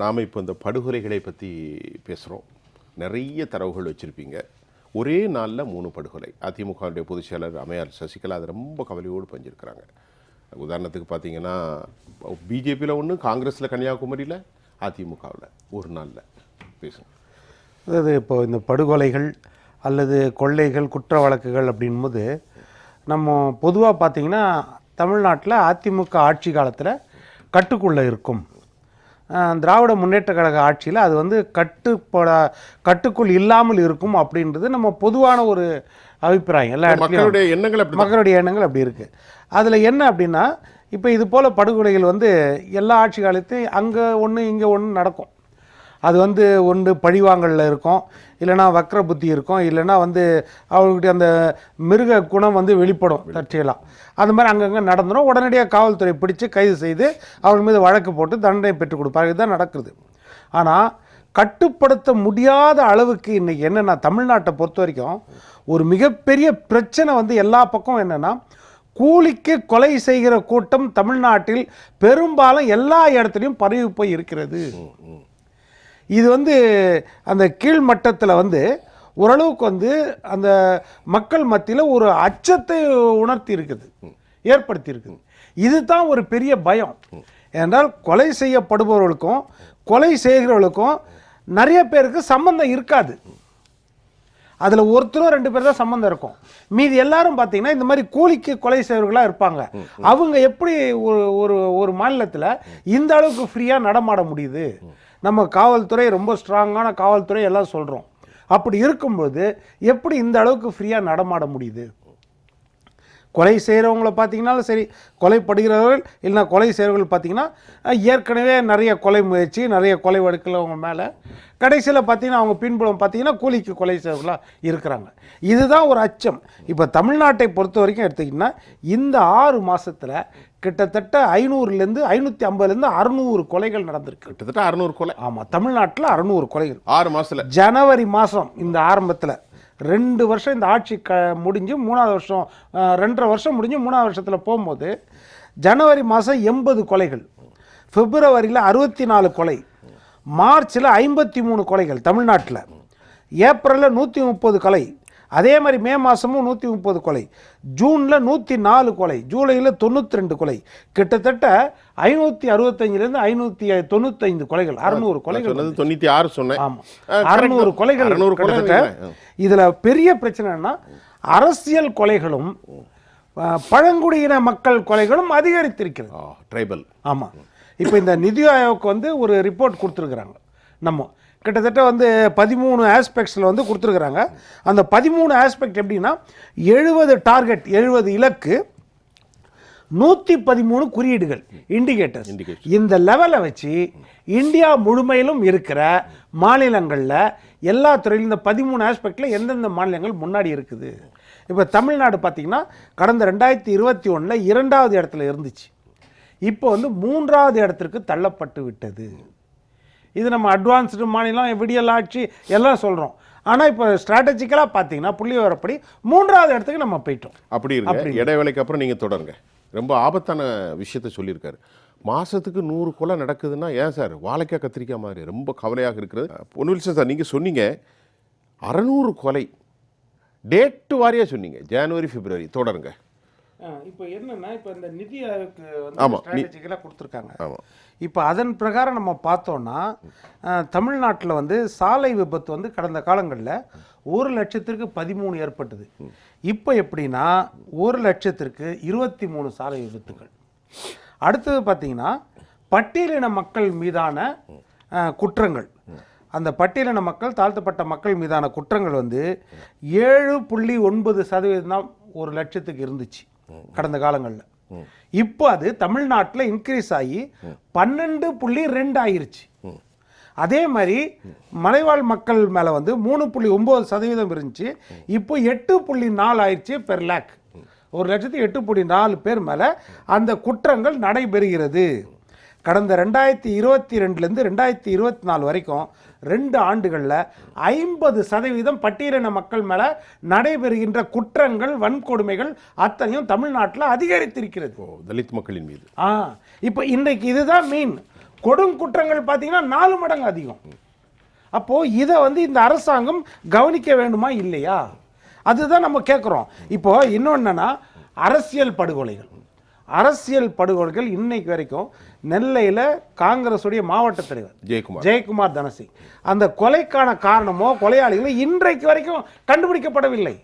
நாம் இப்போ இந்த படுகொலைகளை பற்றி பேசுகிறோம் நிறைய தரவுகள் வச்சுருப்பீங்க. ஒரே நாளில் மூணு படுகொலை. அதிமுகவுடைய பொதுச் செயலர் அமையார் சசிகலா அதை ரொம்ப கவலையோடு பஞ்சிருக்கிறாங்க உதாரணத்துக்கு பார்த்தீங்கன்னா பிஜேபியில் ஒன்று காங்கிரஸில் கன்னியாகுமரியில் அதிமுகவில் ஒரு நாளில். பேசுங்க. அதாவது இப்போ இந்த படுகொலைகள் அல்லது கொள்ளைகள் குற்ற வழக்குகள் அப்படின்போது நம்ம பொதுவாக பார்த்தீங்கன்னா தமிழ்நாட்டில் அதிமுக ஆட்சி காலத்தில் கட்டுக்குள்ளே இருக்கும். திராவிட முன்னேற்ற கழக ஆட்சியில் அது வந்து கட்டுப்பட கட்டுக்குள் இல்லாமல் இருக்கும் அப்படின்றது நம்ம பொதுவான ஒரு அபிப்பிராயம். எல்லா இடத்துலையும் மக்களுடைய எண்ணங்கள் அப்படி மக்களுடைய எண்ணங்கள் அப்படி இருக்குது அதில் என்ன அப்படின்னா இப்போ இது போல் படுகொலைகள் வந்து எல்லா ஆட்சி காலத்தையும் அங்கே ஒன்று இங்கே ஒன்று நடக்கும். அது வந்து ஒன்று பழிவாங்கலில் இருக்கும் இல்லைன்னா வக்ர புத்தி இருக்கும் இல்லைன்னா வந்து அவர்களுடைய அந்த மிருக குணம் வந்து வெளிப்படும் தற்செயலாக அந்த மாதிரி அங்கங்கே நடந்துடும் உடனடியாக காவல்துறை பிடிச்சு கைது செய்து அவர்கள் மீது வழக்கு போட்டு தண்டனை பெற்றுக் கொடுப்பாங்க இதுதான் நடக்குது. ஆனால் கட்டுப்படுத்த முடியாத அளவுக்கு இன்றைக்கி என்னென்னா தமிழ்நாட்டை பொறுத்த வரைக்கும் ஒரு மிகப்பெரிய பிரச்சனை வந்து எல்லா பக்கம் என்னென்னா கூலிக்கு கொலை செய்கிற கூட்டம் தமிழ்நாட்டில் பெரும்பாலும் எல்லா இடத்துலையும் பரவி போய் இருக்கிறது. இது வந்து அந்த கீழ்மட்டத்தில் வந்து ஓரளவுக்கு வந்து அந்த மக்கள் மத்தியில் ஒரு அச்சத்தை உணர்த்தி இருக்குது ஏற்படுத்தி இருக்குது இதுதான் ஒரு பெரிய பயம். ஏனென்றால் கொலை செய்யப்படுபவர்களுக்கும் கொலை செய்கிறவர்களுக்கும் நிறைய பேருக்கு சம்பந்தம் இருக்காது. அதில் ஒருத்தரோ ரெண்டு பேர் தான் சம்மந்தம் இருக்கும். மீதி எல்லாரும் பார்த்தீங்கன்னா இந்த மாதிரி கூலிக்கு கொலை செய்வர்களாக இருப்பாங்க. அவங்க எப்படி ஒரு ஒரு ஒரு மாநிலத்தில் இந்த அளவுக்கு ஃப்ரீயாக நடமாட முடியுது? நம்ம காவல்துறை ரொம்ப ஸ்ட்ராங்கான காவல்துறை எல்லாம் சொல்கிறோம் அப்படி இருக்கும்போது எப்படி இந்த அளவுக்கு ஃப்ரீயாக நடமாட முடியுது? கொலை செய்கிறவங்கள பார்த்தீங்கன்னாலும் சரி கொலைப்படுகிறவர்கள் இல்லைனா கொலை செய்கிறவர்கள் பார்த்தீங்கன்னா ஏற்கனவே நிறைய கொலை முயற்சி நிறைய கொலை வழக்கில் அவங்க மேலே. கடைசியில் பார்த்தீங்கன்னா அவங்க பின்புலம் பார்த்தீங்கன்னா கூலிக்கு கொலை செய்கிறவர்களாக இருக்கிறாங்க. இதுதான் ஒரு அச்சம். இப்போ தமிழ்நாட்டை பொறுத்த வரைக்கும் எடுத்திங்கன்னா இந்த ஆறு மாதத்தில் கிட்டத்தட்ட ஐநூறுலேருந்து ஐநூற்றி ஐம்பதுலேருந்து அறுநூறு கொலைகள் நடந்திருக்கு. கிட்டத்தட்ட அறநூறு கொலை. ஆமாம் தமிழ்நாட்டில் அறுநூறு கொலைகள் ஆறு மாசத்துல. ஜனவரி மாதம் இந்த ஆரம்பத்தில். ரெண்டு வருஷம் இந்த ஆட்சி க முடிஞ்சு மூணாவது வருஷம் ரெண்டரை வருஷம் முடிஞ்சு மூணாவது வருஷத்தில் போகும்போது ஜனவரி மாதம் எண்பது கொலைகள் பிப்ரவரியில் அறுபத்தி நாலு கொலை மார்ச்சில் ஐம்பத்தி மூணு கொலைகள் தமிழ்நாட்டில் ஏப்ரலில் நூற்றி முப்பது கொலை அதே மாதிரி மே மாதமும் நூற்றி முப்பது கொலை. ஜூனில் நூற்றி நாலு கொலை. ஜூலையில் தொண்ணூற்றி ரெண்டு கொலை. கிட்டத்தட்ட ஐநூற்றி அறுபத்தஞ்சிலேருந்து ஐநூற்றி தொண்ணூத்தைந்து கொலைகள். அறுநூறு கொலைகள் தொண்ணூற்றி ஆறு சொன்னேன். ஆமா. ஆ, correct அறுநூறு. கொலைகள் 600 கொலை கிட்டத்தட்ட. இதுல பெரிய பிரச்சனை என்னன்னா அரசியல் கொலைகளும் பழங்குடியின மக்கள் கொலைகளும் அதிகரித்திருக்கிறது. ட்ரைபல் ஆமா. இப்போ இந்த நிதி ஆயோக் வந்து ஒரு ரிப்போர்ட் கொடுத்துருக்குறாங்க. நம்ம கிட்டத்தட்ட வந்து பதிமூணு ஆஸ்பெக்ட்ஸில் வந்து கொடுத்துருக்குறாங்க. அந்த பதிமூணு ஆஸ்பெக்ட் எப்படின்னா எழுபது டார்கெட் எழுபது இலக்கு நூற்றி பதிமூணு குறியீடுகள் இண்டிகேட்டர்ஸ். இந்த லெவலை வச்சு இந்தியா முழுமையிலும் இருக்கிற மாநிலங்களில் எல்லா துறையிலும் இந்த பதிமூணு ஆஸ்பெக்டில் எந்தெந்த மாநிலங்கள் முன்னாடி இருக்குது. இப்போ தமிழ்நாடு பார்த்தீங்கன்னா கடந்த ரெண்டாயிரத்தி இருபத்தி ஒன்றில் இரண்டாவது இடத்துல இருந்துச்சு. இப்போ வந்து மூன்றாவது இடத்திற்கு தள்ளப்பட்டு விட்டது. இது நம்ம அட்வான்ஸ்டு மாநிலம் விடியல் ஆட்சி எல்லாம் சொல்கிறோம் ஆனால் இப்போ ஸ்ட்ராட்டஜிக்கலாக பார்த்தீங்கன்னா புள்ளி வரப்படி மூன்றாவது இடத்துக்கு நம்ம போயிட்டோம். அப்படி இருங்க. இடைவேளைக்கு அப்புறம் நீங்கள் தொடருங்க. ரொம்ப ஆபத்தான விஷயத்த சொல்லியிருக்காரு. மாசத்துக்கு நூறு கொலை நடக்குதுன்னா ஏன் சார்? வாழைக்காய் கத்திரிக்காய் மாதிரி ரொம்ப கவலையாக இருக்கிறது. பொன்வில்சன் சார். நீங்கள் சொன்னீங்க அறநூறு கொலை. டேட்டு வாரியாக சொன்னீங்க. ஜனவரி பிப்ரவரி தொடருங்க. இப்போ என்னன்னா இப்போ இந்த நிதி ஆயோக்கு வந்து ஸ்ட்ராட்டஜிக்கலாக கொடுத்துருக்காங்க. இப்போ அதன் பிரகாரம் நம்ம பார்த்தோம்னா தமிழ்நாட்டில் வந்து சாலை விபத்து வந்து கடந்த காலங்களில் ஒரு லட்சத்திற்கு பதிமூணு ஏற்பட்டது. இப்போ எப்படின்னா ஒரு லட்சத்திற்கு இருபத்தி மூணு சாலை விபத்துகள். அடுத்தது பார்த்தீங்கன்னா பட்டியலின மக்கள் மீதான குற்றங்கள். அந்த பட்டியலின மக்கள் தாழ்த்தப்பட்ட மக்கள் மீதான குற்றங்கள் வந்து ஏழு புள்ளி ஒன்பது சதவீதம் தான் ஒரு லட்சத்துக்கு இருந்துச்சு. கடந்த காலங்களில். இப்போ அது தமிழ்நாட்டில் இன்க்ரீஸ் ஆகி பன்னெண்டு புள்ளி ரெண்டு ஆயிருச்சு. அதே மாதிரி மலைவாழ் மக்கள் மேலே வந்து மூணு புள்ளி ஒம்பது சதவீதம் இருந்துச்சு. இப்போ எட்டு புள்ளி நாலு ஆயிடுச்சு பெர் லேக் ஒரு லட்சத்தி எட்டு புள்ளி நாலு பேர் மேலே அந்த குற்றங்கள் நடைபெறுகிறது. கடந்த ரெண்டாயிரத்தி இருபத்தி ரெண்டுலேருந்து ரெண்டாயிரத்தி இருபத்தி நாலு வரைக்கும் ரெண்டு ஆண்டுகளில் ஐம்பது சதவீதம் பட்டியலின மக்கள் மேலே நடைபெறுகின்ற குற்றங்கள் வன்கொடுமைகள் அத்தனையும் தமிழ்நாட்டில் அதிகரித்திருக்கிறது. ஓ தலித் மக்களின் மீது. ஆ இப்போ இன்றைக்கு இதுதான் மீன் கொடுங்குற்றங்கள் பார்த்தீங்கன்னா நாலு மடங்கு அதிகம். அப்போ இதை வந்து இந்த அரசாங்கம் கவனிக்க வேண்டுமா இல்லையா? அதுதான் நம்ம கேட்குறோம் இப்போ இன்னொன்னா அரசியல் படுகொலைகள். அரசியல் படுகொலைகள் இன்னைக்கு வரைக்கும் நெல்லையில் காங்கிரஸுடைய மாவட்ட தலைவர் ஜெயக்குமார். ஜெயக்குமார் தனசி. அந்த கொலைக்கான காரணமோ கொலையாளிகளோ இன்றைக்கு வரைக்கும் கண்டுபிடிக்கப்படவில்லை.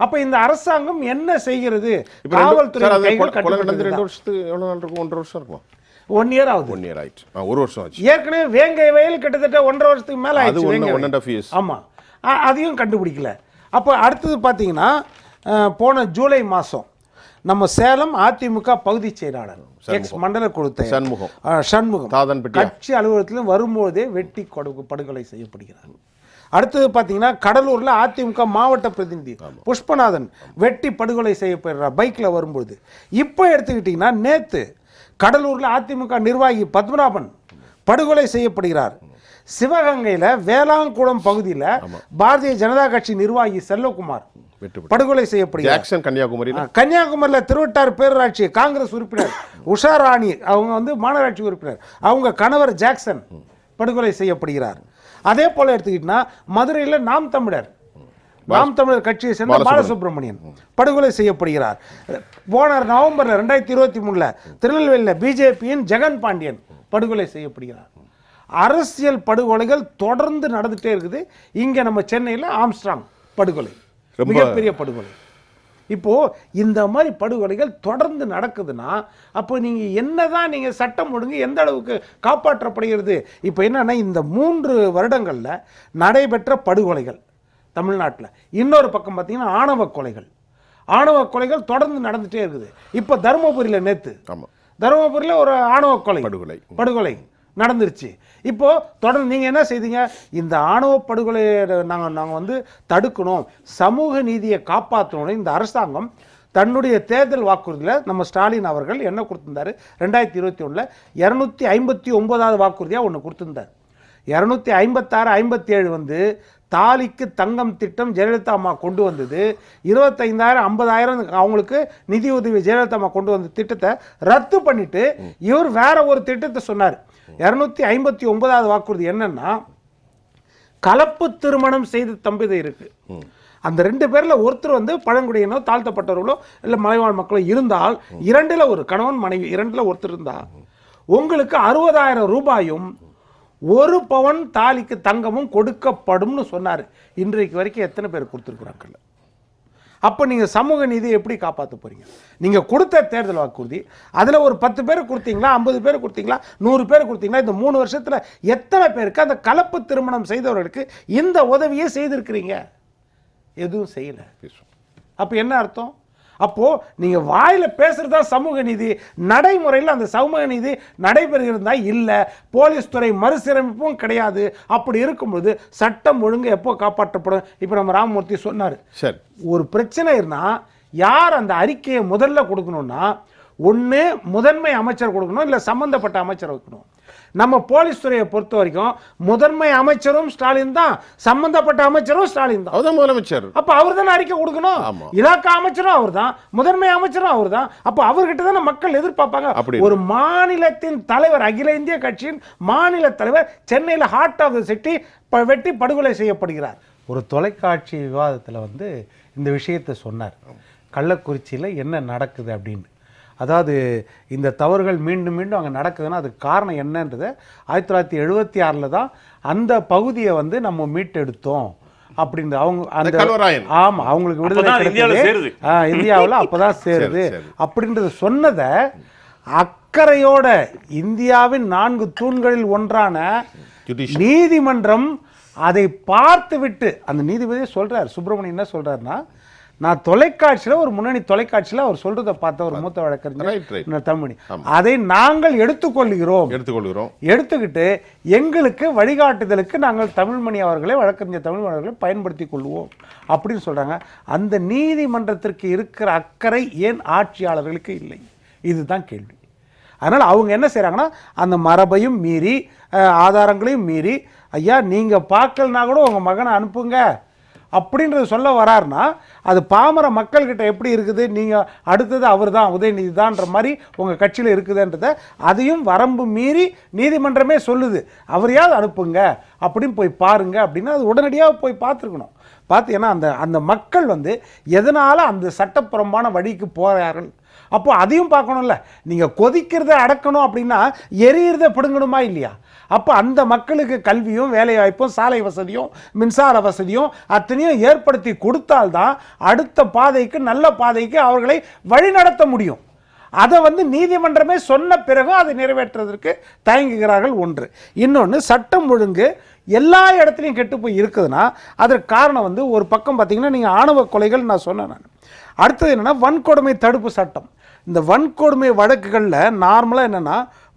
அப்ப இந்த அரசாங்கம் என்ன செய்கிறது? காவல்துறை ரெண்டு வருஷத்துக்கு எவ்வளோ நாள் இருக்கும்? ஒன்றரை வருஷம் இருக்கும்? ஒன் இயர் ஆகுது. ஒன் இயர் ஆயிடுச்சு. ஒரு வருஷம் ஆச்சு. ஏற்கனவே வேங்கை வயல் கிட்டத்தட்ட ஒன்றரை வருஷத்துக்கு மேல ஆயிடுச்சு வேங்கை ஒன் அண்ட் ஆஃப் இயர்ஸ் அதையும் கண்டுபிடிக்கல. அப்போ அடுத்தது பார்த்தீங்கன்னா போன ஜூலை மாதம் நம்ம சேலம் அதிமுக பகுதி செயலாளர் எக்ஸ் மண்டல கொடுத்த சண்முகம். சண்முகம் கட்சி அலுவலகத்தில் வரும்போதே வெட்டி கொடு படுகொலை செய்யப்படுகிறார். அடுத்தது பார்த்தீங்கன்னா கடலூரில் அதிமுக மாவட்ட பிரதிநிதி புஷ்பநாதன் வெட்டி படுகொலை செய்யப்படுறார் பைக்கில் வரும்போது இப்போ எடுத்துக்கிட்டிங்கன்னா நேற்று கடலூரில் அதிமுக நிர்வாகி பத்மநாபன் படுகொலை செய்யப்படுகிறார். சிவகங்கையில் வேளாங்குளம் பகுதியில் பாரதிய ஜனதா கட்சி நிர்வாகி செல்வகுமார் படுகொலை செய்யப்படுகிறார். ஜாக்சன் கன்னியாகுமரியில். திருவட்டார் பேரூராட்சி காங்கிரஸ் உறுப்பினர் உஷா ராணி அவங்க வந்து மாநகராட்சி உறுப்பினர். அவங்க கணவர் ஜாக்சன் படுகொலை செய்யப்படுகிறார். அதே போல எடுத்துக்கிட்டா மதுரையில் நாம் தமிழர் நாம் தமிழர் கட்சியை சேர்ந்த பாலசுப்ரமணியன் படுகொலை செய்யப்படுகிறார். போன நவம்பரில் ரெண்டாயிரத்தி இருபத்தி மூணில் திருநெல்வேலியில் பிஜேபியின் ஜெகன் பாண்டியன் படுகொலை செய்யப்படுகிறார். அரசியல் படுகொலைகள் தொடர்ந்து நடந்துட்டே இருக்குது. இங்கே நம்ம சென்னையில் ஆம்ஸ்ட்ராங் படுகொலை. மிகப்பெரிய படுகொலை. இப்போ இந்த மாதிரி படுகொலைகள் தொடர்ந்து நடக்குதுன்னா அப்போ நீங்க என்னதான் நீங்க சட்டம் ஒழுங்கு எந்த அளவுக்கு காப்பாற்றப்படுகிறது? இப்போ என்னன்னா இந்த மூன்று வருடங்கள்ல நடைபெற்ற படுகொலைகள் தமிழ்நாட்டில். இன்னொரு பக்கம் பார்த்தீங்கன்னா ஆணவ கொலைகள். ஆணவ கொலைகள் தொடர்ந்து நடந்துட்டே இருக்குது. இப்போ தருமபுரியில் நேத்து. ஆமாம் தருமபுரியில் ஒரு ஆணவ கொலை. படுகொலை. படுகொலை. நடந்துருச்சு. இப்போ தொடர்ந்து நீங்கள் என்ன செய்தீங்க? இந்த ஆணவ படுகொலையை நாங்கள் நாங்கள் வந்து தடுக்கணும். சமூக நீதியை காப்பாற்றணும் இந்த அரசாங்கம் தன்னுடைய தேர்தல் வாக்குறுதியில் நம்ம ஸ்டாலின் அவர்கள் என்ன கொடுத்திருந்தாரு? ரெண்டாயிரத்தி இருபத்தி ஒன்றில் இரநூத்தி ஐம்பத்தி ஒன்பதாவது வாக்குறுதியாக ஒன்று கொடுத்திருந்தார். இரநூத்தி ஐம்பத்தாறு ஐம்பத்தி ஏழு வந்து தாலிக்கு தங்கம் திட்டம் ஜெயலலிதா அம்மா கொண்டு வந்தது. இருபத்தைந்தாயிரம் ஐம்பதாயிரம் அவங்களுக்கு நிதி உதவி ஜெயலலிதா அம்மா கொண்டு வந்த திட்டத்தை ரத்து பண்ணிட்டு இவர் வேற ஒரு திட்டத்தை சொன்னார். இரநூத்தி ஐம்பத்தி ஒன்பதாவது வாக்குறுதி என்னன்னா கலப்பு திருமணம் செய்த தம்பதி இருக்கு. அந்த ரெண்டு பேர்ல ஒருத்தர் வந்து பழங்குடியினோ தாழ்த்தப்பட்டவர்களோ இல்லை மலைவாழ் மக்களோ இருந்தால் இரண்டுல ஒரு கணவன் மனைவி இரண்டுல ஒருத்தர் இருந்தா உங்களுக்கு அறுபதாயிரம் ரூபாயும் ஒரு பவன் தாலிக்கு தங்கமும் கொடுக்கப்படும்னு சொன்னார். இன்றைக்கு வரைக்கும் எத்தனை பேர் கொடுத்துருக்குறாங்கல்ல அப்போ நீங்கள் சமூக நீதி எப்படி காப்பாற்ற போறீங்க? நீங்கள் கொடுத்த தேர்தல் வாக்குறுதி அதில் ஒரு பத்து பேர் கொடுத்தீங்களா ஐம்பது பேர் கொடுத்தீங்களா நூறு பேர் கொடுத்தீங்களா இந்த மூணு வருஷத்தில் எத்தனை பேருக்கு அந்த கலப்பு திருமணம் செய்தவர்களுக்கு இந்த உதவியை செய்திருக்கிறீங்க? எதுவும் செய்யலை. அப்போ என்ன அர்த்தம்? அப்போ நீங்க வாயில பேசுறதா சமூக நீதி நடைமுறையில் அந்த சமூக நீதி நடைபெறுகிறதா இல்லை போலீஸ் துறை மறுசீரமைப்பும் கிடையாது. அப்படி இருக்கும்போது சட்டம் ஒழுங்கு எப்போ காப்பாற்றப்படும்? இப்போ நம்ம ராமமூர்த்தி சொன்னார். சரி. ஒரு பிரச்சனை இருந்தால் யார் அந்த அறிக்கையை முதல்ல கொடுக்கணும்னா ஒன்று முதன்மை அமைச்சர் கொடுக்கணும் இல்லை சம்பந்தப்பட்ட அமைச்சர் வைக்கணும். நம்ம போலீஸ் துறையை பொறுத்த வரைக்கும் முதன்மை அமைச்சரும் ஸ்டாலின் தான். சம்பந்தப்பட்ட அமைச்சரும் ஸ்டாலின் தான். அவர்தான் முதலமைச்சர். அப்ப அவர் தானே அறிக்கை கொடுக்கணும். இலாக்கா அமைச்சரும் அவர் தான். முதன்மை அமைச்சரும் அவர் தான். அப்ப அவர்கிட்ட தானே மக்கள் எதிர்பார்ப்பாங்க? அப்படி ஒரு மாநிலத்தின் தலைவர் அகில இந்திய கட்சியின் மாநில தலைவர் சென்னையில் ஹார்ட் ஆஃப் த சிட்டி வெட்டி படுகொலை செய்யப்படுகிறார். ஒரு தொலைக்காட்சி விவாதத்தில் வந்து இந்த விஷயத்தை சொன்னார். கள்ளக்குறிச்சியில் என்ன நடக்குது அப்படின்னு. அதாவது இந்த தவறுகள் மீண்டும் மீண்டும் அங்கே நடக்குதுன்னா அதுக்கு காரணம் என்னன்றதை ஆயிரத்தி தொள்ளாயிரத்தி எழுபத்தி ஆறில் தான் அந்த பகுதியை வந்து நம்ம மீட்டெடுத்தோம் அப்படின்னு அவங்க அந்த கல்வராயன். ஆமா அவங்களுக்கு விடுதலை இந்தியாவுல கிடைத்தது. சேருது. ஆ, இந்தியாவுல அப்பதான் சேருது சரி. அப்படின்றத சொன்னதை அக்கறையோட இந்தியாவின் நான்கு தூண்களில் ஒன்றான. நீதிமன்றம் அதை பார்த்து விட்டு அந்த நீதிபதியே சொல்றார் சுப்பிரமணியன் என்ன சொல்றாருன்னா நான் தொலைக்காட்சியில ஒரு முன்னணி தொலைக்காட்சியில அவர் சொல்றதை பார்த்த ஒரு மூத்த வழக்கறிஞர் தமிழ் அதை நாங்கள் எடுத்துக்கொள்கிறோம். எடுத்துக்கொள்கிறோம். எடுத்துக்கிட்டு எங்களுக்கு வழிகாட்டுதலுக்கு நாங்கள் தமிழ்மணி அவர்களை வழக்கறிஞர் தமிழ்மணி அவர்களை பயன்படுத்தி கொள்வோம் அப்படின்னு சொல்றாங்க. அந்த நீதிமன்றத்திற்கு இருக்கிற அக்கறை ஏன் ஆட்சியாளர்களுக்கு இல்லை? இதுதான் கேள்வி. அதனால் அவங்க என்ன செய்கிறாங்கன்னா அந்த மரபையும் மீறி ஆதாரங்களையும் மீறி ஐயா நீங்கள் பார்க்கலனா கூட உங்கள் மகனை அனுப்புங்க. அப்படின்றது சொல்ல வராருன்னா அது பாமர மக்கள்கிட்ட எப்படி இருக்குது? நீங்கள் அடுத்தது அவர் தான் உதயநிதி தான்ற மாதிரி உங்கள் கட்சியில் இருக்குதுன்றத அதையும் வரம்பு மீறி நீதிமன்றமே சொல்லுது. அவரையாவது அனுப்புங்க அப்படின்னு போய் பாருங்க அப்படின்னு அது உடனடியாக போய் பார்த்துருக்கணும். பார்த்து ஏன்னா அந்த அந்த மக்கள் வந்து எதனால் அந்த சட்டப்புறம்பான வழிக்கு போகிறார்கள் அப்போ அதையும் பார்க்கணும்ல. நீங்கள் கொதிக்கிறத அடக்கணும் அப்படின்னா எரியறத பிடுங்கணுமா இல்லையா? அப்போ அந்த மக்களுக்கு கல்வியும் வேலைவாய்ப்பும் சாலை வசதியும் மின்சார வசதியும் அத்தனையும் ஏற்படுத்தி கொடுத்தால்தான் அடுத்த பாதைக்கு நல்ல பாதைக்கு அவர்களை வழிநடத்த முடியும். அதை வந்து நீதிமன்றமே சொன்ன பிறகு அதை நிறைவேற்றுவதற்கு தயங்குகிறார்கள் ஒன்று. இன்னொன்று சட்டம் ஒழுங்கு எல்லா இடத்துலையும் கெட்டு போய் இருக்குதுன்னா அதற்கு காரணம் வந்து ஒரு பக்கம் பார்த்திங்கன்னா நீங்கள் ஆணவ கொலைகள் நான் சொன்னேன் நான். அடுத்தது என்னென்னா வன்கொடுமை தடுப்பு சட்டம். இந்த வன்கொடுமை வழக்குகளில் நார்மலாக என்னென்னா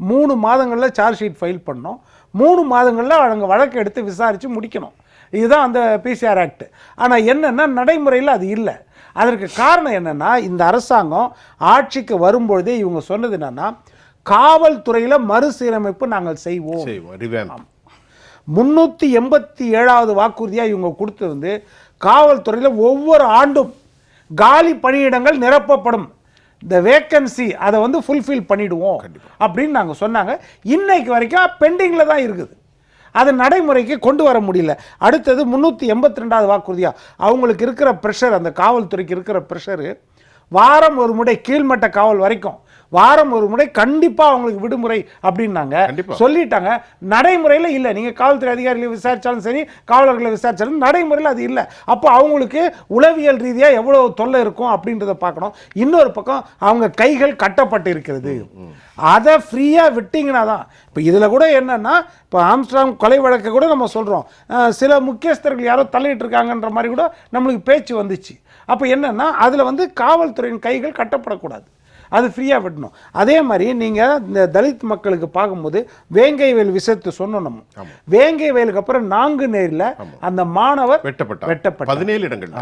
மூணு மாதங்களில் சார்ஜ் ஷீட் ஃபைல் பண்ணோம். மூணு மாதங்களில் அவங்க வழக்கு எடுத்து விசாரித்து முடிக்கணும். இதுதான் அந்த பிசிஆர் ஆக்ட் ஆனால் என்னென்னா நடைமுறையில் அது இல்லை. அதற்கு காரணம் என்னென்னா இந்த அரசாங்கம் ஆட்சிக்கு வரும்பொழுதே இவங்க சொன்னது என்னென்னா காவல்துறையில் மறுசீரமைப்பு நாங்கள் செய்வோம். முந்நூற்றி எண்பத்தி ஏழாவது வாக்குறுதியாக இவங்க கொடுத்தது வந்து காவல்துறையில் ஒவ்வொரு ஆண்டும் காலி பணியிடங்கள் நிரப்பப்படும். இந்த வேக்கன்சி அதை வந்து ஃபுல்ஃபில் பண்ணிடுவோம் அப்படின்னு நாங்கள் சொன்னாங்க. இன்னைக்கு வரைக்கும் பெண்டிங்கில் தான் இருக்குது. அது நடைமுறைக்கு கொண்டு வர முடியல. அடுத்தது முந்நூற்றி எண்பத்தி ரெண்டாவது வாக்குறுதியா? அவங்களுக்கு இருக்கிற ப்ரெஷர் அந்த காவல்துறைக்கு இருக்கிற ப்ரெஷரு வாரம் ஒரு முறை கீழ்மட்ட காவல் வரைக்கும் வாரம் ஒரு முறை கண்டிப்பாக அவங்களுக்கு விடுமுறை அப்படின்னாங்க. சொல்லிட்டாங்க. நடைமுறையில் இல்லை. நீங்கள் காவல்துறை அதிகாரிகளை விசாரித்தாலும் சரி காவலர்களை விசாரித்தாலும் நடைமுறையில் அது இல்லை. அப்போ அவங்களுக்கு உளவியல் ரீதியாக எவ்வளோ தொல்லை இருக்கும் அப்படின்றத பார்க்கணும். இன்னொரு பக்கம் அவங்க கைகள் கட்டப்பட்டு இருக்கிறது அதை ஃப்ரீயாக விட்டிங்கன்னா தான் இப்போ இதில் கூட என்னன்னா இப்போ ஆம்ஸ்ட்ராங் கொலை வழக்கை கூட நம்ம சொல்கிறோம் சில முக்கியஸ்தர்கள் யாரோ தலையிட்டு இருக்காங்கன்ற மாதிரி கூட நம்மளுக்கு பேச்சு வந்துச்சு. அப்போ என்னன்னா அதில் வந்து காவல்துறையின் கைகள் கட்டப்படக்கூடாது. அது ஃப்ரீயாக விடணும். அதே மாதிரி நீங்கள் இந்த தலித் மக்களுக்கு பார்க்கும்போது வேங்கை வயல் விஷயத்தை சொன்னோம். நம்ம வேங்கை வயலுக்கு அப்புறம் நான்கு நேரில் அந்த மாணவர் வெட்டப்பட்டார். வெட்டப்பட்டார். பதினேழு இடங்கள்.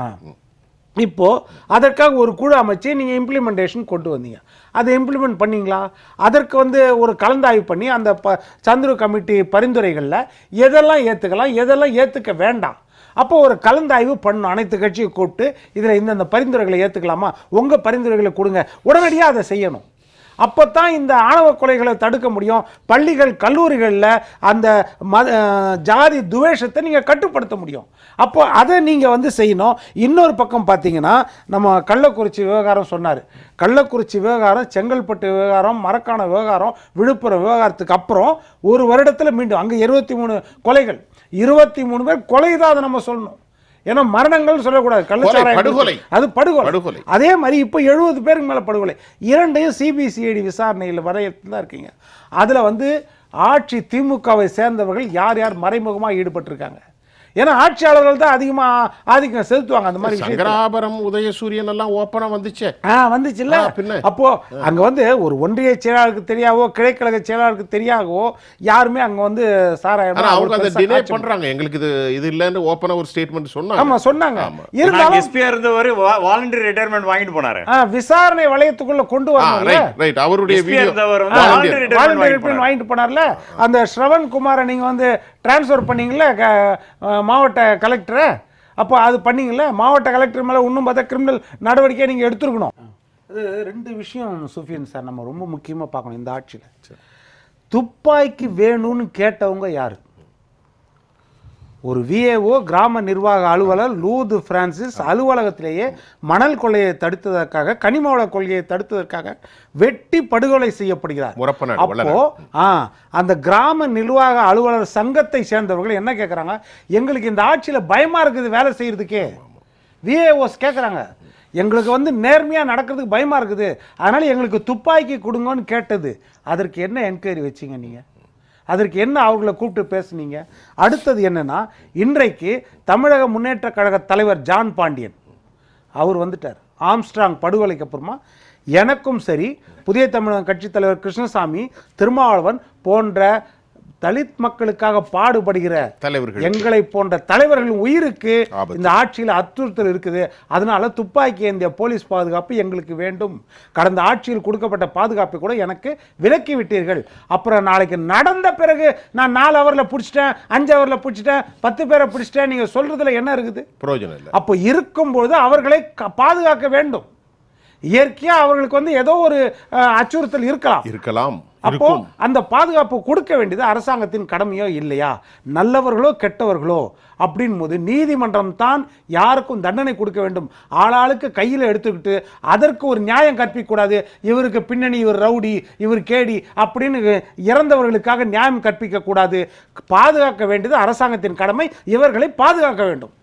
இப்போ அதற்காக ஒரு குழு அமைச்சு நீங்கள் இம்ப்ளிமெண்டேஷன் கொண்டு வந்தீங்க. அதை இம்ப்ளிமெண்ட் பண்ணீங்களா? அதற்கு வந்து ஒரு கலந்தாய்வு பண்ணி அந்த ப சந்துரு கமிட்டி பரிந்துரைகளில் எதெல்லாம் ஏற்றுக்கலாம் எதெல்லாம் ஏற்றுக்க வேண்டாம்? அப்போ ஒரு கலந்தாய்வு பண்ணணும் அனைத்து கட்சியை கூப்பிட்டு இதில் இந்தந்த பரிந்துரைகளை ஏற்றுக்கலாமா உங்கள் பரிந்துரைகளை கொடுங்க. உடனடியாக அதை செய்யணும். அப்போ தான் இந்த ஆணவ கொலைகளை தடுக்க முடியும். பள்ளிகள் கல்லூரிகளில் அந்த மத ஜாதி துவேஷத்தை நீங்கள் கட்டுப்படுத்த முடியும். அப்போ அதை நீங்கள் வந்து செய்யணும். இன்னொரு பக்கம் பார்த்தீங்கன்னா நம்ம கள்ளக்குறிச்சி விவகாரம் சொன்னார். கள்ளக்குறிச்சி விவகாரம் செங்கல்பட்டு விவகாரம் மரக்கான விவகாரம் விழுப்புரம் விவகாரத்துக்கு அப்புறம் ஒரு வருடத்தில் மீண்டும் அங்கே இருபத்தி மூணு கொலைகள். இருபத்தி மூணு பேர் கொலை தான் அதை நம்ம சொல்லணும். ஏன்னா மரணங்கள் சொல்லக்கூடாது. கள்ளச்சாராயம். அது படுகொலை. அதே மாதிரி இப்போ எழுபது பேருக்கு மேலே படுகொலை. இரண்டையும் சிபிசிஐடி விசாரணையில் வரையத்தில் தான் இருக்கீங்க. அதில் வந்து ஆட்சி திமுகவை சேர்ந்தவர்கள் யார் யார் மறைமுகமாக ஈடுபட்டிருக்காங்க. ஏன்னா ஆட்சியாளர்கள் தான் அதிகமாக ஆதிக்கம் செலுத்துவாங்க அந்த மாதிரி. சங்கராபுரம் உதயசூரியன் எல்லாம் ஓப்பனா வந்துச்சே. ஆ வந்துச்சுல்ல. பின்ன. அப்போ அங்க வந்து ஒரு ஒன்றிய செயலாளருக்கு தெரியாவோ கிளைக்கழக செயலாளருக்கு தெரியாகவோ யாருமே அங்க வந்து சாராயம் அவங்க அதை டிலே பண்றாங்க. எங்களுக்கு இது இது இல்லைன்னு ஓப்பனா ஒரு ஸ்டேட்மெண்ட் சொன்னாங்க. ஆமா சொன்னாங்க. இருந்தாலும் எஸ்பியா இருந்தவர் வாலண்டரி ரிட்டையர்மெண்ட் வாங்கிட்டு போனாரு. ஆ, விசாரணை வளையத்துக்குள்ள கொண்டு ரைட் அவருடைய retirement வாலண்டியர் வாங்கிட்டு போனார்ல. அந்த ஸ்ரவன் குமாரை நீங்க வந்து டிரான்ஸ்ஃபர் அஹ், மாவட்ட கலெக்டரை அப்போ அது பண்ணீங்கல்ல? மாவட்ட கலெக்டர் மேல இன்னும் பார்த்தா கிரிமினல் நடவடிக்கை நீங்க எடுத்துருக்கணும். அது ரெண்டு விஷயம் சுஃபியன் சார் நம்ம ரொம்ப முக்கியமா பார்க்கணும் இந்த ஆட்சியில. துப்பாக்கி வேணும்னு கேட்டவங்க யாரு? ஒரு விஏஓ கிராம நிர்வாக அலுவலர் லூது பிரான்சிஸ் அலுவலகத்திலேயே மணல் கொள்ளையை தடுத்ததற்காக கனிம வள கொள்கையை தடுத்ததற்காக வெட்டி படுகொலை செய்யப்படுகிறார். அப்போ ஆ அந்த கிராம நிர்வாக அலுவலர் சங்கத்தை சேர்ந்தவர்கள் என்ன கேட்குறாங்க எங்களுக்கு இந்த ஆட்சியில பயமா இருக்குது வேலை செய்யறதுக்கே. விஏஓஸ் கேட்குறாங்க எங்களுக்கு வந்து நேர்மையாக நடக்கிறதுக்கு பயமா இருக்குது. அதனால எங்களுக்கு துப்பாக்கி கொடுங்கன்னு கேட்டது. அதற்கு என்ன என்கொயரி வச்சீங்க நீங்க? அதற்கு என்ன அவங்கள கூப்பிட்டு பேசுனீங்க? அடுத்தது என்னன்னா இன்றைக்கு தமிழக முன்னேற்ற கழக தலைவர் ஜான் பாண்டியன் அவர் வந்துட்டார். ஆம்ஸ்ட்ராங் படுகொலைக்கு அப்புறமா எனக்கும் சரி புதிய தமிழகம் கட்சித் தலைவர் கிருஷ்ணசாமி திருமாவளவன் போன்ற தலித் மக்களுக்காக பாடுபடுகிற தலைவர்கள். எங்களை போன்ற தலைவர்களின் உயிருக்கு. இந்த ஆட்சியில் அச்சுறுத்தல் இருக்குது. அதனால துப்பாக்கி ஏந்திய போலீஸ் பாதுகாப்பு எங்களுக்கு வேண்டும். கடந்த ஆட்சியில் கொடுக்கப்பட்ட பாதுகாப்பை கூட எனக்கு விலக்கி விட்டீர்கள். அப்புறம் நாளைக்கு நடந்த பிறகு நான் நாலு ஹவரில் பிடிச்சிட்டேன் அஞ்சு ஹவரில் பிடிச்சிட்டேன் பத்து பேரை பிடிச்சிட்டேன். நீங்கள் சொல்றதுல என்ன இருக்குது? பிரயோஜனம் இல்லை. அப்போ இருக்கும்பொழுது அவர்களை பாதுகாக்க வேண்டும். இயற்கையா அவர்களுக்கு வந்து ஏதோ ஒரு அச்சுறுத்தல் இருக்கலாம். இருக்கலாம். அப்போ அந்த பாதுகாப்பு கொடுக்க வேண்டியது அரசாங்கத்தின் கடமையோ இல்லையா? நல்லவர்களோ கெட்டவர்களோ அப்படின் போது நீதிமன்றம் தான் யாருக்கும் தண்டனை கொடுக்க வேண்டும். ஆளாளுக்கு கையில் எடுத்துக்கிட்டு அதற்கு ஒரு நியாயம் கற்பிக்கக்கூடாது. இவருக்கு பின்னணி இவர் ரவுடி இவர் கேடி அப்படின்னு இறந்தவர்களுக்காக நியாயம் கற்பிக்க கூடாது பாதுகாக்க வேண்டியது அரசாங்கத்தின் கடமை. இவர்களை பாதுகாக்க வேண்டும்.